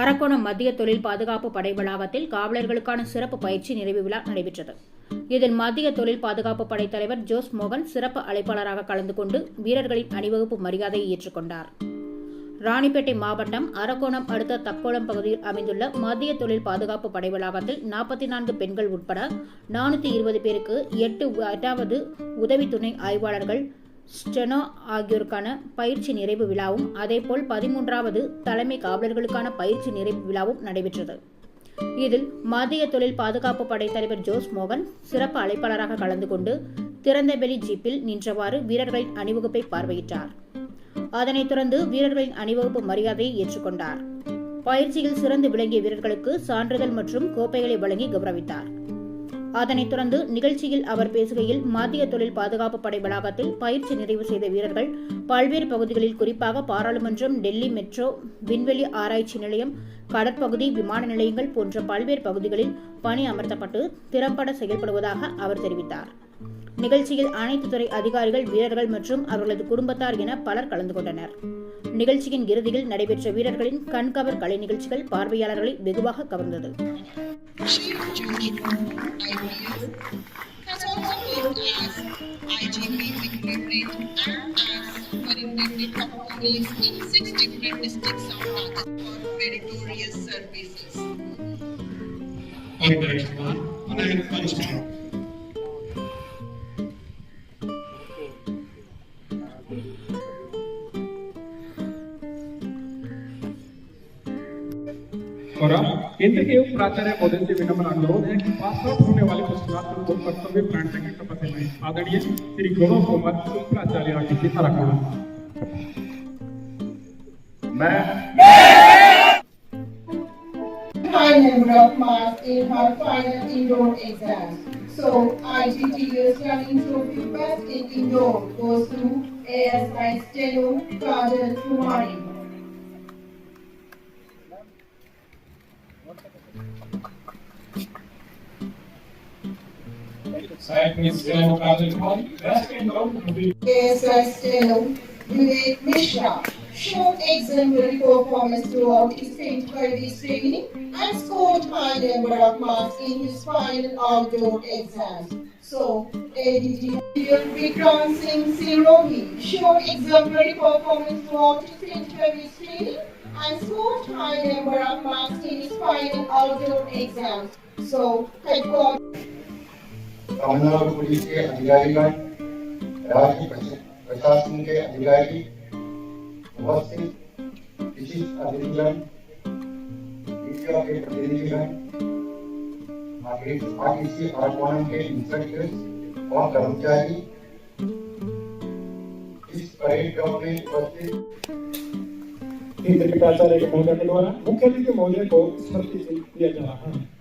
அரக்கோணம் மத்திய தொழில் பாதுகாப்பு படை வளாகத்தில் காவலர்களுக்கான சிறப்பு பயிற்சி நிறைவு விழா நடைபெற்றது. இதில் மத்திய தொழில் பாதுகாப்பு படை தலைவர் ஜோஸ் மோகன் சிறப்பு அழைப்பாளராக கலந்து கொண்டு வீரர்களின் அணிவகுப்பு மரியாதையை ஏற்றுக்கொண்டார். ராணிப்பேட்டை மாவட்டம் அரக்கோணம் அடுத்த தக்கோளம் பகுதியில் அமைந்துள்ள மத்திய தொழில் பாதுகாப்பு படை வளாகத்தில் நாற்பத்தி நான்கு பெண்கள் உட்பட நானூற்றி இருபது பேருக்கு எட்டு எட்டாவது உதவி துணை ஆய்வாளர்கள் ஸ்டெனோ ஆகியோருக்கான பயிற்சி நிறைவு விழாவும் அதேபோல் பதிமூன்றாவது தலைமை காவலர்களுக்கான பயிற்சி நிறைவு விழாவும் நடைபெற்றது. இதில் மத்திய தொழில் பாதுகாப்பு படை தலைவர் ஜோஸ் மோகன் சிறப்பு அழைப்பாளராக கலந்து கொண்டு திறந்தவெளி ஜீப்பில் நின்றவாறு வீரர்களின் அணிவகுப்பை பார்வையிட்டார். அதனைத் தொடர்ந்து வீரர்களின் அணிவகுப்பு மரியாதையை ஏற்றுக்கொண்டார். பயிற்சியில் சிறந்து விளங்கிய வீரர்களுக்கு சான்றிதழ் மற்றும் கோப்பைகளை வழங்கி கௌரவித்தார். அதனைத் தொடர்ந்து நிகழ்ச்சியில் அவர் பேசுகையில் மத்திய தொழில் பாதுகாப்பு படை வளாகத்தில் பயிற்சி நிறைவு செய்த வீரர்கள் பல்வேறு பகுதிகளில் குறிப்பாக பாராளுமன்றம் டெல்லி மெட்ரோ விண்வெளி ஆராய்ச்சி நிலையம் கடற்பகுதி விமான நிலையங்கள் போன்ற பல்வேறு பகுதிகளில் பணி அமர்த்தப்பட்டு திறம்பட செயல்படுவதாக அவர் தெரிவித்தார். நிகழ்ச்சியில் அனைத்து துறை அதிகாரிகள் வீரர்கள் மற்றும் அவர்களது குடும்பத்தார் என பலர் கலந்து கொண்டனர். நிகழ்ச்சியின் இறுதியில் நடைபெற்ற வீரர்களின் கண்கவர் கலை நிகழ்ச்சிகள் பார்வையாளர்களை வெகுவாக கவர்ந்தது. Chief Judge IPS has also worked as IGP Secretariat and as superintendent of police in six different districts of Rajasthan for meritorious services. Point direction one, and I down. और केंद्र के प्राचार्य महोदय से विनम्र अनुरोध है कि पास आउट होने वाले पश्चिमात्र को कर्तव्य प्राण की शपथ दिलाएँ आदरणीय श्री गौरव कुमार उप प्राचार्य आगे की तरह मैं number marks in her final indoor exam. So IGT's running trophy best in indoor goes to ASI Steno Kajal Kumari. Means General Kajal Kumari, best in the world will be ASI Steno Vivek Mishra showed exemplary performance throughout his paint service training and scored high number of marks in his final outdoor exams. So, ADT Vikram Singh Sirohi showed exemplary performance throughout his paint service training and scored high number of marks in his final outdoor exams. So, headquarters Tamil Nadu police के अधिकारीगण राज्य प्रश- प्रशासन के अधिकारी उपस्थित विशिष्ट अतिथिगण media के प्रतिनिधिगण RTC Arakkonam के इंस्ट्रक्टर्स और कर्मचारी इस परेड ग्राउंड में उपस्थित के प्राचार्य के महोदय के द्वारा मुख्य अतिथि महोदय को स्मृति से दिया जा रहा है।